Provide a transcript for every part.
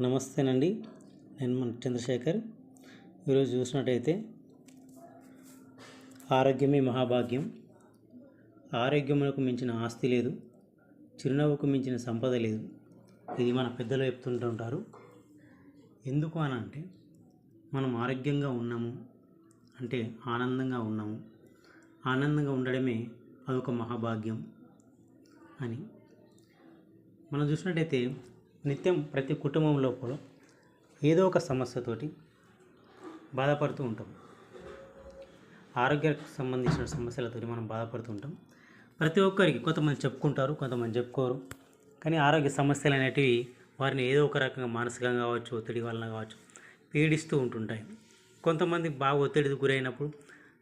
నమస్తేనండి. నేను మన చంద్రశేఖర్. ఈరోజు చూసినట్టయితే ఆరోగ్యమే మహాభాగ్యం. ఆరోగ్యములకు మించిన ఆస్తి లేదు. చిరునవ్వుకు మించిన సంపద లేదు. ఇది మన పెద్దలు చెప్తుంటూ ఉంటారు. ఎందుకు అని అంటే మనం ఆరోగ్యంగా ఉన్నాము అంటే ఆనందంగా ఉన్నాము. ఆనందంగా ఉండడమే అదొక మహాభాగ్యం అని. మనం చూసినట్టయితే నిత్యం ప్రతి కుటుంబంలో కూడా ఏదో ఒక సమస్యతోటి బాధపడుతూ ఉంటాం. ఆరోగ్యానికి సంబంధించిన సమస్యలతోటి మనం బాధపడుతూ ఉంటాం. ప్రతి ఒక్కరికి కొంతమంది చెప్పుకుంటారు కొంతమంది చెప్పుకోరు. కానీ ఆరోగ్య సమస్యలు అనేటివి వారిని ఏదో ఒక రకంగా మానసికంగా కావచ్చు ఒత్తిడి వలన కావచ్చు పీడిస్తూ ఉంటుంటాయి. కొంతమంది బాగా ఒత్తిడికి గురైనప్పుడు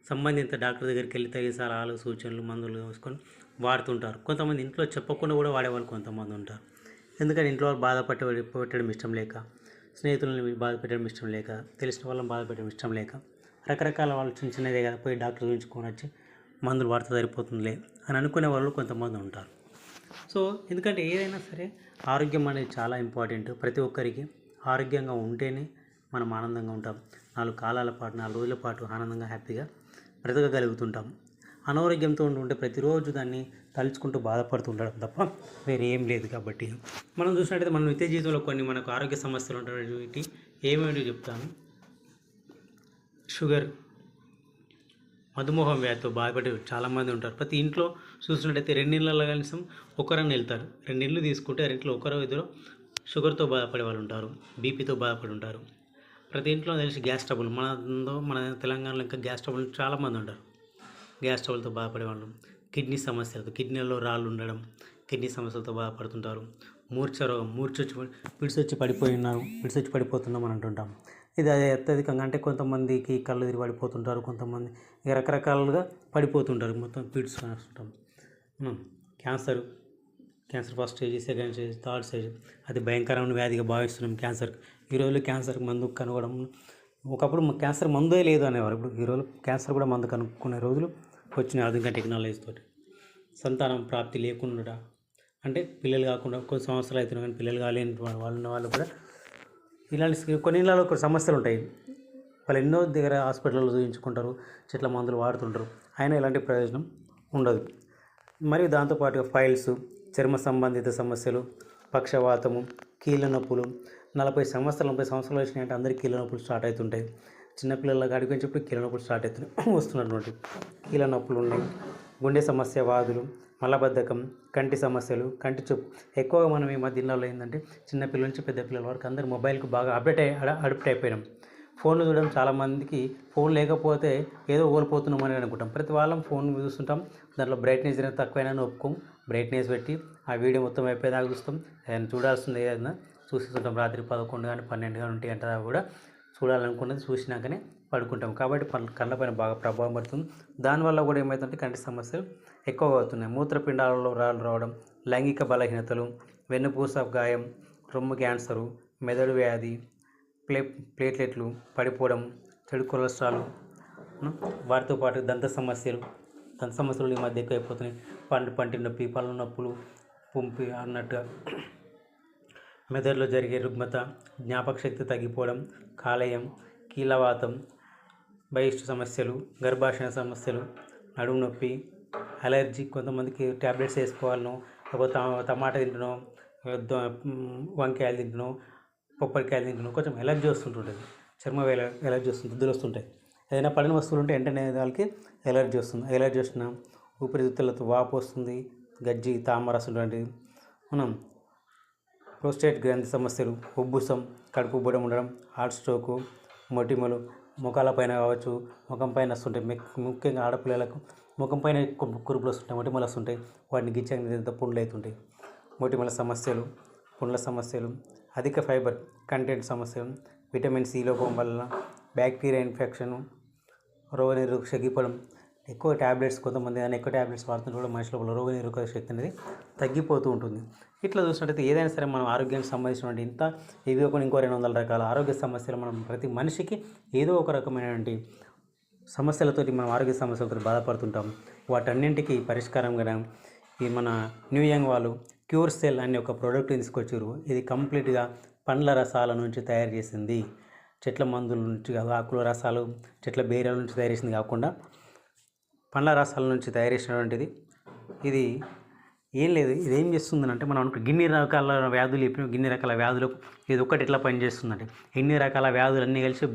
సంబంధిత డాక్టర్ దగ్గరికి వెళ్ళి తగిన సలహాలు సూచనలు మందులు వేసుకొని వాడుతుంటారు. కొంతమంది ఇంట్లో చెప్పకుండా కూడా వాడేవాళ్ళు కొంతమంది ఉంటారు. ఎందుకంటే ఇంట్లో వాళ్ళు బాధ పెట్టడం ఇష్టం లేక స్నేహితులను బాధ పెట్టడం ఇష్టం లేక తెలిసిన వాళ్ళని బాధ పెట్టడం ఇష్టం లేక రకరకాల వాళ్ళు చిన్న చిన్నదే కదా పోయి డాక్టర్ చూపించుకొని వచ్చి మందులు వాడితే సరిపోతుందిలే అని అనుకునే వాళ్ళు కొంతమంది ఉంటారు. సో ఎందుకంటే ఏదైనా సరే ఆరోగ్యం అనేది చాలా ఇంపార్టెంట్. ప్రతి ఒక్కరికి ఆరోగ్యంగా ఉంటేనే మనం ఆనందంగా ఉంటాం. నాలుగు కాలాల పాటు నాలుగు రోజుల పాటు ఆనందంగా హ్యాపీగా బ్రతకగలుగుతుంటాం. అనారోగ్యంతో ఉంటే ప్రతిరోజు దాన్ని తలుచుకుంటూ బాధపడుతూ ఉండడం తప్ప వేరే ఏం లేదు కాబట్టి. మనం చూసినట్టయితే మన నిత్య జీవితంలో కొన్ని మనకు ఆరోగ్య సమస్యలు ఉంటాయి. ఏమేమిటో చెప్తాను? షుగర్ మధుమేహం వ్యాధితో బాధపడే చాలామంది ఉంటారు. ప్రతి ఇంట్లో చూసినట్టయితే రెండిళ్ళలో కనీసం ఒకరని వెళ్తారు. రెండిళ్ళు తీసుకుంటే రెండింటిలో ఒకరో ఇద్దరు షుగర్తో బాధపడే వాళ్ళు ఉంటారు. బీపీతో బాధపడి ఉంటారు. ప్రతి ఇంట్లో తెలిసి గ్యాస్ ట్రబుల్. మన మన తెలంగాణలో ఇంకా గ్యాస్ ట్రబుల్ చాలామంది ఉంటారు. గ్యాస్ ట్రబుల్తో బాధపడేవాళ్ళు. కిడ్నీ సమస్యలతో కిడ్నీలో రాళ్ళు ఉండడం కిడ్నీ సమస్యలతో బాధపడుతుంటారు. మూర్ఛ రోగం మూర్ఛ వచ్చి పిడిసొచ్చి పడిపోయి ఉన్నారు పిడిసి పడిపోతున్నాం అని అంటుంటాం. ఇది అది అత్యధికంగా అంటే కొంతమందికి కళ్ళు తిరిగి పడిపోతుంటారు కొంతమంది ఇక రకరకాలుగా పడిపోతుంటారు. మొత్తం పీడిస్తుంటాం cancer cancer first stage second stage third stage. అది భయంకరమైన వ్యాధిగా భావిస్తున్నాం క్యాన్సర్ ఈ రోజుల్లో క్యాన్సర్ మందు కనుగొనడం ఒకప్పుడు క్యాన్సర్ మందే లేదు అనేవారు. ఇప్పుడు ఈ రోజు క్యాన్సర్ కూడా మందు కనుక్కునే రోజులు వచ్చిన ఆధునిక టెక్నాలజీతో సంతానం ప్రాప్తి లేకుండా అంటే పిల్లలు కాకుండా కొన్ని సంవత్సరాలు అవుతున్నాయి కానీ పిల్లలు కాలేని వాళ్ళు ఉన్న వాళ్ళు కూడా ఇలాంటి కొన్ని ఇళ్ళలో కొన్ని సమస్యలు ఉంటాయి. వాళ్ళు ఎన్నో దగ్గర హాస్పిటల్లో చూపించుకుంటారు చెట్ల మందులు వాడుతుంటారు. అయినా ఎలాంటి ప్రయోజనం ఉండదు. మరియు దాంతోపాటుగా ఫైల్స్ చర్మ సంబంధిత సమస్యలు పక్షవాతము కీళ్ళ నొప్పులు నలభై సంవత్సరాలు ముప్పై సంవత్సరాలు వచ్చినాయంటే అందరికీ కీళ్ళ నొప్పులు స్టార్ట్ అవుతుంటాయి. చిన్నపిల్లల కాడికి వచ్చినప్పుడు కీళ్ళ నొప్పులు స్టార్ట్ అవుతున్నాయి. వస్తున్నటువంటి కీళ్ళ నొప్పులు ఉన్నాయి. గుండె సమస్య వాదులు మలబద్ధకం కంటి సమస్యలు కంటి చూపు. ఎక్కువగా మనం ఈ మధ్య దినాల్లో ఏంటంటే చిన్నపిల్లల నుంచి పెద్ద పిల్లల వరకు అందరూ మొబైల్కి బాగా అప్డేట్ అయ్యి అడిక్ట్ అయిపోయినాం. ఫోన్లు చూడడం చాలామందికి ఫోన్ లేకపోతే ఏదో కోల్పోతున్నాం అని అనుకుంటాం. ప్రతి వాళ్ళం ఫోన్ చూస్తుంటాం. దాంట్లో బ్రైట్నెస్ అనేది తక్కువైనా ఒప్పుకోం. బ్రైట్నెస్ పెట్టి ఆ వీడియో మొత్తం అయిపోయేదాకా చూస్తాం. ఏదైనా చూడాల్సింది ఏదైనా చూస్తుంటాం రాత్రి పదకొండు కానీ పన్నెండు కానీ ఉంటాయి అంటే కూడా చూడాలనుకున్నది చూసినాకనే పడుకుంటాం. కాబట్టి కళ్ళపైన బాగా ప్రభావం పడుతుంది. దానివల్ల కూడా ఏమవుతుందంటే కంటి సమస్యలు ఎక్కువగా అవుతున్నాయి మూత్రపిండాలలో రాళ్ళు రావడం లైంగిక బలహీనతలు వెన్నుపూస గాయం రొమ్ము క్యాన్సరు మెదడు వ్యాధి ప్లే ప్లేట్లెట్లు పడిపోవడం చెడు కొలెస్ట్రాల్ వాటితో పాటు దంత సమస్యలు దంత సమస్యలు ఈ మధ్య ఎక్కువైపోతున్నాయి. పండు పంటి నొప్పి పళ్ళ నొప్పులు పుంపి అన్నట్టుగా మెదడులో జరిగే రుగ్మత జ్ఞాపక శక్తి తగ్గిపోవడం కాలేయం కీలవాతం బహిష్టు సమస్యలు గర్భాశయ సమస్యలు నడుము నొప్పి అలర్జీ కొంతమందికి ట్యాబ్లెట్స్ వేసుకోవాలనో లేకపోతే టమాటా తింటున్నాం వంకాయలు తింటున్నాం పొప్పరికాయలు తింటున్నాం కొంచెం ఎలర్జీ వస్తుంటుంటుంది. చర్మ ఎలర్జీ వస్తుంది దుద్దులు వస్తుంటాయి. ఏదైనా పడిన వస్తువులు ఉంటే వెంటనే వాళ్ళకి ఎలర్జీ వస్తుంది. ఎలర్జీ వచ్చిన ఊపిరితిత్తులతో వాపు వస్తుంది గజ్జి తామరసం లాంటివి మనం ప్రోస్టేట్ గ్రంథి సమస్యలు ఉబ్బుసం కడుపు ఉబ్బడం ఉండడం హార్ట్ స్ట్రోకు మొటిమలు ముఖాలపైన కావచ్చు ముఖం పైన వస్తుంటాయి ముఖ్యంగా ఆడపిల్లలకు ముఖం పైన కురుపులు వస్తుంటాయి మొటిమలు వస్తుంటాయి వాటిని గిచ్చంత పుండ్లు అవుతుంటాయి. మొటిమల సమస్యలు పుండ్ల సమస్యలు అధిక ఫైబర్ కంటెంట్ సమస్యలు విటమిన్ సి లోపం వల్ల బ్యాక్టీరియా ఇన్ఫెక్షన్ రోగనిరోధక శక్తిపడం ఎక్కువ ట్యాబ్లెట్స్ కొంతమంది కానీ ఎక్కువ ట్యాబ్లెట్స్ వాడుతుంటే కూడా మనిషి లోపల రోగనిరోధక శక్తి అనేది తగ్గిపోతూ ఉంటుంది. ఇట్లా చూసినట్టయితే ఏదైనా సరే మనం ఆరోగ్యానికి సంబంధించినటువంటి ఇంత ఇవి ఒక ఇంకో రెండు వందల రకాల ఆరోగ్య సమస్యలు మనం ప్రతి మనిషికి ఏదో ఒక రకమైనటువంటి సమస్యలతోటి మనం ఆరోగ్య సమస్యలతో బాధపడుతుంటాం. వాటన్నింటికి పరిష్కారంగా ఈ మన న్యూ యంగ్ వాళ్ళు క్యూర్ సెల్ అనే ఒక ప్రోడక్ట్ తీసుకొచ్చారు. ఇది కంప్లీట్గా పండ్ల రసాల నుంచి తయారు చేసింది. చెట్ల మందుల నుంచి కాదు ఆకుల రసాలు చెట్ల బేరాల నుంచి తయారు చేసింది కాకుండా పండ్ల రసాల నుంచి తయారు చేసినటువంటిది. ఇది ఏం లేదు ఇది ఏం చేస్తుందంటే మనం అనుకో గిన్ని రకాల వ్యాధులు చెప్పిన గిన్ని రకాల వ్యాధులు ఇది ఒక్కటి ఎట్లా పనిచేస్తుందంటే ఎన్ని రకాల వ్యాధులు అన్నీ కలిసి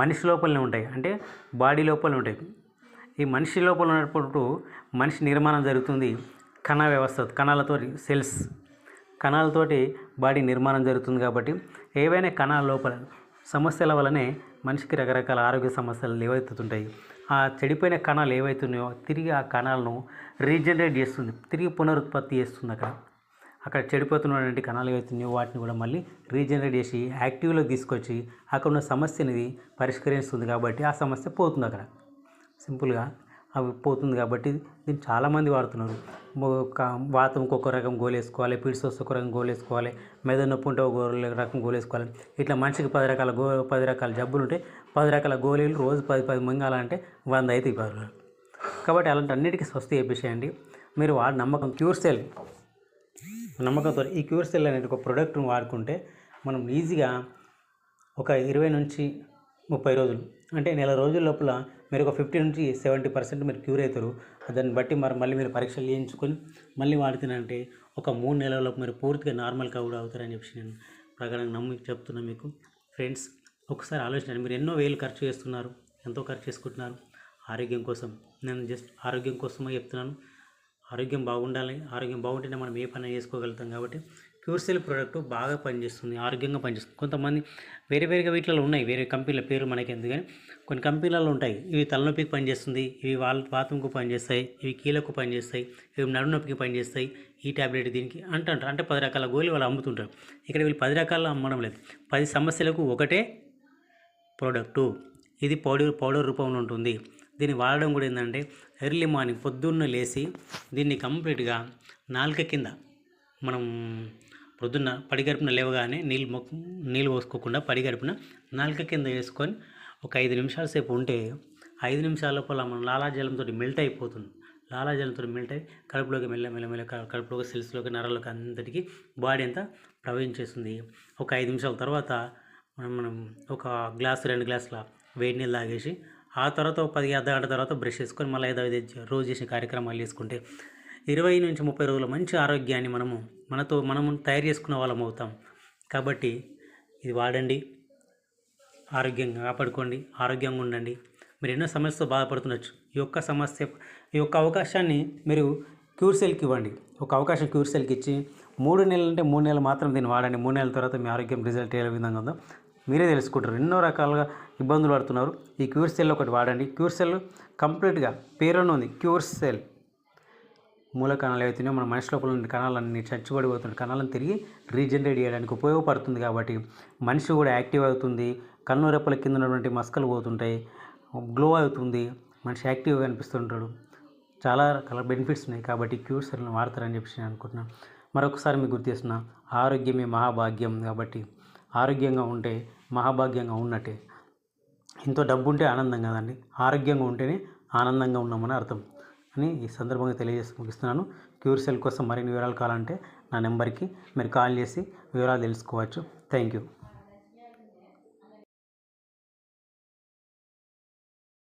మనిషి లోపలనే ఉంటాయి. అంటే బాడీ లోపలనే ఉంటాయి. ఈ మనిషి లోపల ఉన్నప్పుడు మనిషి నిర్మాణం జరుగుతుంది కణ వ్యవస్థ కణాలతో సెల్స్. కణాలతోటి బాడీ నిర్మాణం జరుగుతుంది కాబట్టి ఏవైనా కణాల లోపల సమస్యల వల్లనే మనిషికి రకరకాల ఆరోగ్య సమస్యలు ఏవైతుంటాయి ఆ చెడిపోయిన కణాలు ఏవైతున్నాయో తిరిగి ఆ కణాలను రీజనరేట్ చేస్తుంది తిరిగి పునరుత్పత్తి చేస్తుంది అక్కడ. అక్కడ చెడిపోతున్నటువంటి కణాలు ఏవైతున్నాయో వాటిని కూడా మళ్ళీ రీజనరేట్ చేసి యాక్టివ్లో తీసుకొచ్చి అక్కడ ఉన్న సమస్యని పరిష్కరిస్తుంది కాబట్టి ఆ సమస్య పోతుంది అక్కడ. సింపుల్గా అవి పోతుంది కాబట్టి దీన్ని చాలామంది వాడుతున్నారు. ఒక వాతంకి ఒక రకం గోలేసుకోవాలి పిడిసి వస్తే ఒక రకం గోలేసుకోవాలి మెదడు నొప్పి ఉంటే ఒక రకం గోలేసుకోవాలి. ఇట్లా మనిషికి పది రకాల గో పది రకాల జబ్బులు ఉంటాయి పది రకాల గోళీలు రోజు పది పది మింగాలంటే వంద అయితే ఇవ్వరు కాబట్టి అలాంటి అన్నిటికీ స్వస్తి చేపించేయండి మీరు వాడి నమ్మకం క్యూర్ సెల్. నమ్మకంతో ఈ క్యూర్ సెల్ అనేది ఒక ప్రోడక్ట్ని వాడుకుంటే మనం ఈజీగా ఒక ఇరవై నుంచి ముప్పై రోజులు అంటే నెల రోజుల లోపల మీరు ఒక ఫిఫ్టీ నుంచి సెవెంటీ పర్సెంట్ మీరు క్యూర్ అవుతారు. దాన్ని బట్టి మరి మళ్ళీ మీరు పరీక్షలు చేయించుకొని మళ్ళీ వాడుతున్నారంటే ఒక మూడు నెలల మీరు పూర్తిగా నార్మల్గా కూడా అవుతారని చెప్పి నేను ప్రకారంగా నమ్మి చెప్తున్నాను మీకు. ఫ్రెండ్స్ ఒకసారి ఆలోచించండి. మీరు ఎన్నో వేలు ఖర్చు చేస్తున్నారు ఎంతో ఖర్చు చేసుకుంటున్నారు. ఆరోగ్యం కోసం. నేను జస్ట్ ఆరోగ్యం కోసమే చెప్తున్నాను. ఆరోగ్యం బాగుండాలి. ఆరోగ్యం బాగుంటేనే మనం ఏ పని చేసుకోగలుగుతాం కాబట్టి క్యూర్సెల్ ప్రోడక్ట్ బాగా పనిచేస్తుంది. ఆరోగ్యంగా పనిచేస్తుంది. కొంతమంది వేరే వేరేగా వీటిలో ఉన్నాయి. వేరే కంపెనీల పేరు మనకి ఎందుకని? కొన్ని కంపెనీలలో ఉంటాయి. ఇవి తలనొప్పికి పనిచేస్తుంది. ఇవి వాళ్ళ బాత్రూమ్కు పనిచేస్తాయి. ఇవి కీలకు పనిచేస్తాయి. ఇవి నడునొప్పికి పనిచేస్తాయి. ఈ ట్యాబ్లెట్ దీనికి అంటుంటారు అంటే పది రకాల గోళీ వాళ్ళు అమ్ముతుంటారు. ఇక్కడ వీళ్ళు పది రకాల అమ్మడం లేదు. పది సమస్యలకు ఒకటే ప్రోడక్టు ఇది పౌడర్ పౌడర్ రూపంలో ఉంటుంది. దీన్ని వాడడం కూడా ఏంటంటే ఎర్లీ మార్నింగ్ పొద్దున్న లేచి దీన్ని కంప్లీట్గా నాలుక కింద మనం పొద్దున్న పడిగడుపున లేవగానే నీళ్ళు మొక్క నీళ్ళు పోసుకోకుండా పడిగడుపున నాలుక కింద వేసుకొని ఒక ఐదు నిమిషాల సేపు ఉంటే ఐదు నిమిషాల లోపల మన లాలాజలంతో మెల్ట్ అయిపోతుంది. లాలాజలంతో మెల్ట్ అయి కడుపులోకి మెల్ల మెల్ల మెల్ల కడుపులోకి సెల్స్లోకి నరాలకు అంతటికి బాడీ అంతా ప్రవహించేస్తుంది. ఒక ఐదు నిమిషాల తర్వాత మనం మనం ఒక గ్లాస్ రెండు గ్లాసుల వేడి నీళ్ళు తాగేసి ఆ తర్వాత ఒక పది అర్ధ గంట తర్వాత బ్రష్ చేసుకొని మళ్ళీ ఐదు ఐదు రోజు చేసిన కార్యక్రమాలు చేసుకుంటే ఇరవై నుంచి ముప్పై రోజుల మంచి ఆరోగ్యాన్ని మనము మనతో మనము తయారు చేసుకున్న వాళ్ళం అవుతాం. కాబట్టి ఇది వాడండి. ఆరోగ్యంగా కాపాడుకోండి. ఆరోగ్యంగా ఉండండి. మీరు ఎన్నో సమస్యతో బాధపడుతుండొచ్చు. ఈ యొక్క సమస్య ఈ యొక్క అవకాశాన్ని మీరు క్యూర్ సెల్కి ఇవ్వండి. ఒక అవకాశం క్యూర్ సెల్కి ఇచ్చి మూడు నెలలు అంటే మూడు నెలలు మాత్రం దీన్ని వాడండి. మూడు నెలల తర్వాత మీ ఆరోగ్యం రిజల్ట్ ఏ విధంగా ఉందో మీరే తెలుసుకుంటారు. ఎన్నో రకాలుగా ఇబ్బందులు పడుతున్నారు. ఈ క్యూర్ సెల్ ఒకటి వాడండి. క్యూర్ సెల్ కంప్లీట్గా పేరులోనే ఉంది. Cure cell. మూల కణాలు ఏవైతున్నాయో మన మనిషి లోపల ఉన్న కణాలన్నీ చచ్చిపడిపోతున్న కణాలను తిరిగి రీజనరేట్ చేయడానికి ఉపయోగపడుతుంది కాబట్టి మనిషి కూడా యాక్టివ్ అవుతుంది. కన్ను రెప్పల కింద ఉన్నటువంటి మస్కలు పోతుంటాయి. గ్లో అవుతుంది. మనిషి యాక్టివ్గా అనిపిస్తుంటాడు చాలా రకాల బెనిఫిట్స్ ఉన్నాయి కాబట్టి క్యూర్ సెల్ని వాడతారని చెప్పి నేను అనుకుంటున్నాను. మరొకసారి మీకు గుర్తు చేస్తున్నా ఆరోగ్యమే మహాభాగ్యం కాబట్టి ఆరోగ్యంగా ఉంటే మహాభాగ్యంగా ఉన్నట్టే. ఎంతో డబ్బు ఉంటే ఆనందం కదండి. ఆరోగ్యంగా ఉంటేనే ఆనందంగా ఉన్నామని అర్థం. అని ఈ సందర్భంగా తెలియజేసి ముగిస్తున్నాను. క్యూర్ సెల్ కోసం మరిన్ని వివరాలు కావాలంటే నా నెంబర్కి మీరు కాల్ చేసి వివరాలు తెలుసుకోవచ్చు. Thank you.